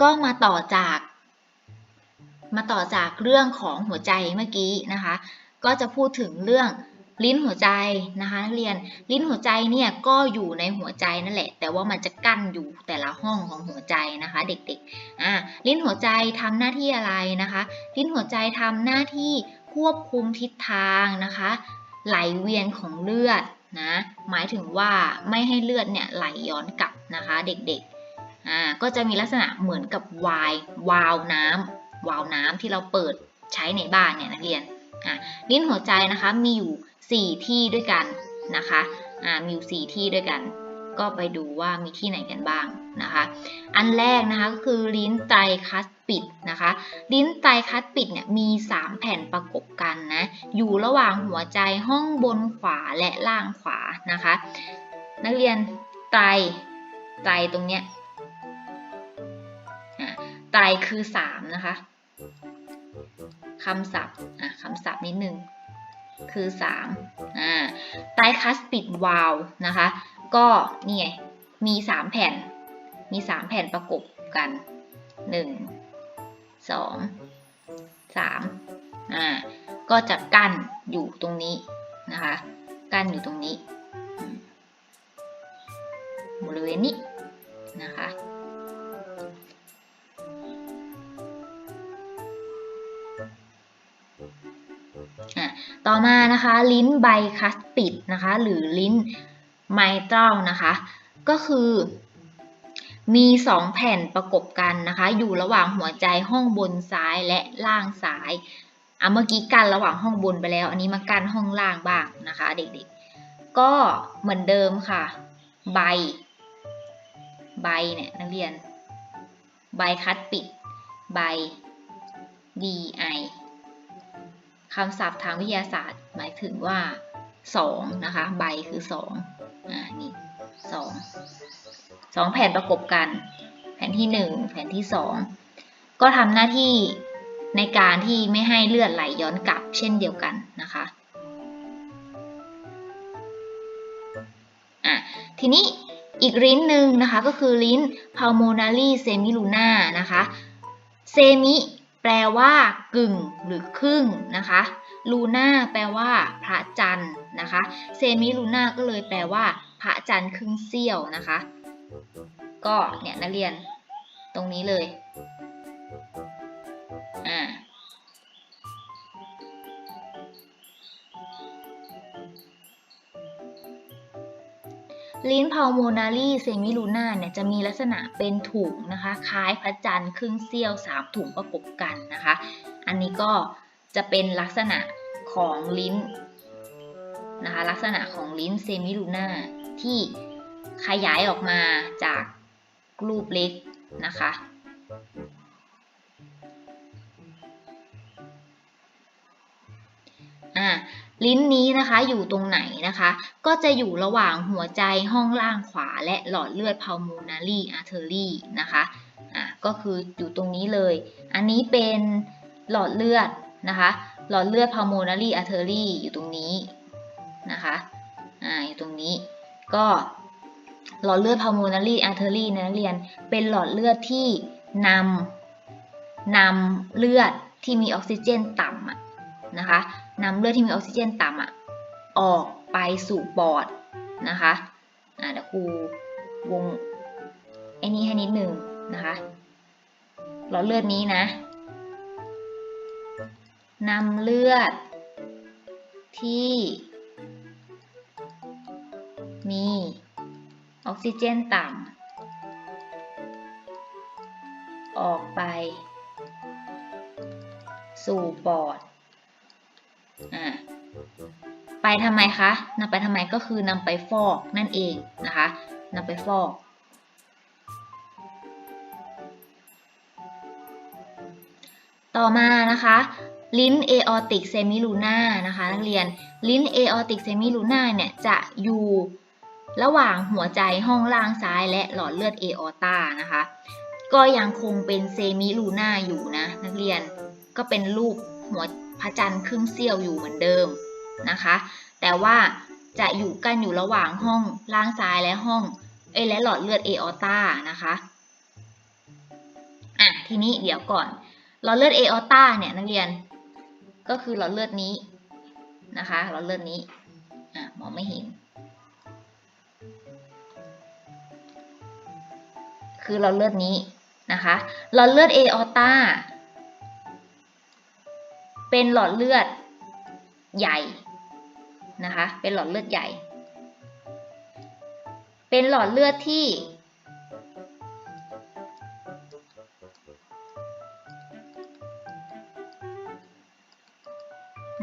ก็มาต่อจาก มาต่อจากเรื่องของหัวใจเมื่อกี้นะคะ ก็จะพูดถึงเรื่องลิ้นหัวใจนะคะนักเรียนลิ้นหัวใจเนี่ยก็อยู่ในหัวใจนั่นแหละ แต่ว่ามันจะกั้นอยู่แต่ละห้องของหัวใจนะคะ เด็กๆอ่าลิ้นหัวใจทำหน้าที่อะไรนะคะ ลิ้นหัวใจทำหน้าที่ควบคุมทิศทางนะคะ ไหลเวียนของเลือดนะหมายถึงว่าไม่ให้เลือดเนี่ยไหลย้อนกลับนะคะ เด็กๆ อ่าก็จะมีลักษณะเหมือนกับวายวาวน้ำวาวน้ำที่เราเปิดใช้ในบ้านเนี่ยนักเรียนอ่าลิ้นหัวใจนะคะมีอยู่ 4 ที่ด้วยกันนะคะอ่ามีอยู่4ที่ด้วยกัน ก็ไปดูว่ามีที่ไหนกันบ้างนะคะ อันแรกนะคะก็คือลิ้นไตคัสปิดนะคะ ลิ้นไตคัสปิดเนี่ยมี 3 แผ่นประกบกันนะอยู่ระหว่างหัวใจห้องบนขวาและล่างขวานะคะ นักเรียนไตไตตรงเนี้ย ไตรคือ3นะคะคำศัพท์อะคำศัพท์นิดนึงคือ3อ่าไตรคัสปิดวาลนะคะ ก็นี่ไงมี3แผ่น มี3แผ่นประกบกัน1 2 3อ่าก็จะกั้นอยู่ตรงนี้นะคะ กั้นอยู่ตรงนี้บริเวณนี้นะคะ ต่อมานะคะ ลิ้นไบคัสปิดนะคะ หรือลิ้นไมตรัลนะคะ ก็คือมีสองแผ่นประกบกันนะคะ อยู่ระหว่างหัวใจห้องบนซ้ายและล่างซ้ายอะเมื่อกี้กันระหว่างห้องบนไปแล้ว อันนี้มากันห้องล่างบ้างนะคะ เด็กๆ ก็เหมือนเดิมค่ะ ใบ ใบเนี่ยนักเรียน ใบคัดปิด ใบ DI คำศัพท์ทางวิทยาศาสตร์ หมายถึงว่า2นะคะ ใบคือ2อ่านี่2 2แผ่นประกบกัน แผ่นที่ 1 แผ่นที่ 2 ก็ทำหน้าที่ในการที่ไม่ให้เลือดไหลย้อนกลับเช่นเดียวกันนะคะอะทีนี้อีกลิ้นหนึ่งนะคะก็คือลิ้น pulmonary semiluna นะคะ เซมิ แปลว่ากึ่งหรือครึ่งนะคะลูน่าแปลว่าพระจันทร์นะคะเซมิลูน่าก็เลยแปลว่า พระจันทร์ครึ่งเสี้ยวนะคะ ก็เนี่ยนักเรียนตรงนี้เลย ลิ้น pulmonary semiluna เนี่ยจะมีลักษณะเป็นถุงนะคะ คล้ายพระจันทร์ครึ่งเสี้ยว 3 ถุงประกบกันนะคะ อันนี้ก็จะเป็นลักษณะของลิ้นนะคะลักษณะของลิ้นเซมิลูน่าที่ขยายออกมาจากรูปเล็กนะคะ อ่า ลิ้นนี้นะคะอยู่ตรงไหนนะคะ ก็จะอยู่ระหว่างหัวใจห้องล่างขวา และหลอดเลือด pulmonary artery นะคะอ่าก็คืออยู่ตรงนี้เลย อันนี้เป็นหลอดเลือดนะคะหลอดเลือด pulmonary artery อยู่ตรงนี้นะคะอ่าอยู่ตรงนี้ก็หลอดเลือด pulmonary artery นะนักเรียนเป็นหลอดเลือดที่นำนำเลือดที่มีออกซิเจนต่ำอะ นะคะนำเลือดที่มีออกซิเจนต่ำอะออกไปสู่ปอดนะคะอ่าเดี๋ยวครูวงไอ้นี้ให้นิดหนึ่งนะคะหลอดเลือดนี้นะนำเลือดที่มีออกซิเจนต่ำออกไป สู่ปอด ทำไมคะนำไปทำไมก็คือนำไปฟอกนั่นเองนะคะนำไปฟอกต่อมานะคะลิ้น aortic semiluna นะคะนักเรียนลิ้น aortic semiluna เนี่ยจะอยู่ระหว่างหัวใจห้องล่างซ้ายและหลอดเลือด aorta นะคะ ก็ยังคงเป็นเซมิลูน่าอยู่นะนักเรียนก็เป็นรูปหัวพระจันทร์ครึ่งเสี้ยวอยู่เหมือนเดิม นะคะ แต่ว่าจะอยู่กันอยู่ระหว่างห้องล่างซ้ายและห้องเอและหลอดเลือด aorta นะคะอะทีนี้เดี๋ยวก่อนหลอดเลือดเอออตาเนี่ยนักเรียนก็คือหลอดเลือดนี้นะคะหลอดเลือดนี้อะมองไม่เห็น คือหลอดเลือดนี้นะคะหลอดเลือดเอออตาเป็นหลอดเลือดใหญ่ นะคะ เป็นหลอดเลือดใหญ่ เป็นหลอดเลือดที่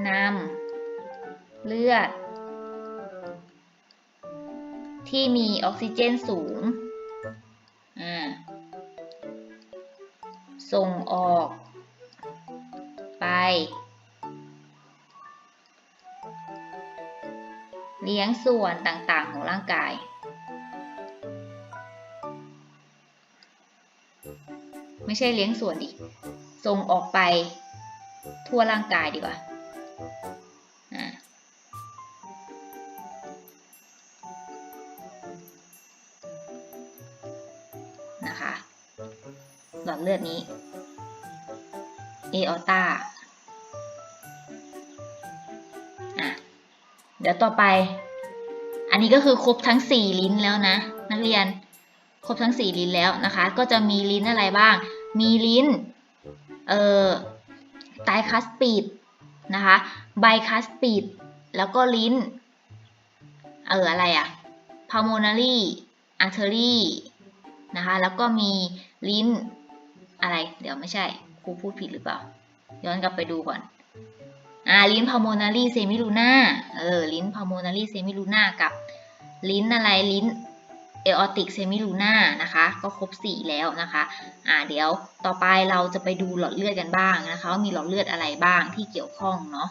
นำเลือด ที่มีออกซิเจนสูง ส่งออก ไป เลี้ยงส่วนต่างๆของร่างกาย ไม่ใช่เลี้ยงส่วนดิส่งออกไปทั่วร่างกายดีกว่านะคะหลอดเลือดนี้ เอออต้า ดี๋ยวต่อไป อันนี้ก็คือครบทั้ง 4 ลิ้นแล้วนะ นักเรียน ครบทั้ง 4 ลิ้นแล้วนะคะ ก็จะมีลิ้นอะไรบ้าง มีลิ้น เอ่อไตคัสปีดนะคะไบคัสปีดแล้วก็ลิ้น เอออะไรอะ pulmonary artery นะคะ แล้วก็มีลิ้นอะไร เดี๋ยวไม่ใช่ ครูพูดผิดหรือเปล่า ย้อนกลับไปดูก่อน อ่าลิ้นพาโมนารีเซมิลูน่าเออลิ้นพาโมนารีเซมิลูน่ากับลิ้นอะไรลิ้นเอออติกเซมิลูน่านะคะ ก็ครบ 4 แล้วนะคะอ่าเดี๋ยวต่อไปเราจะไปดูหลอดเลือดกันบ้างนะคะว่ามีหลอดเลือดอะไรบ้างที่เกี่ยวข้องเนาะ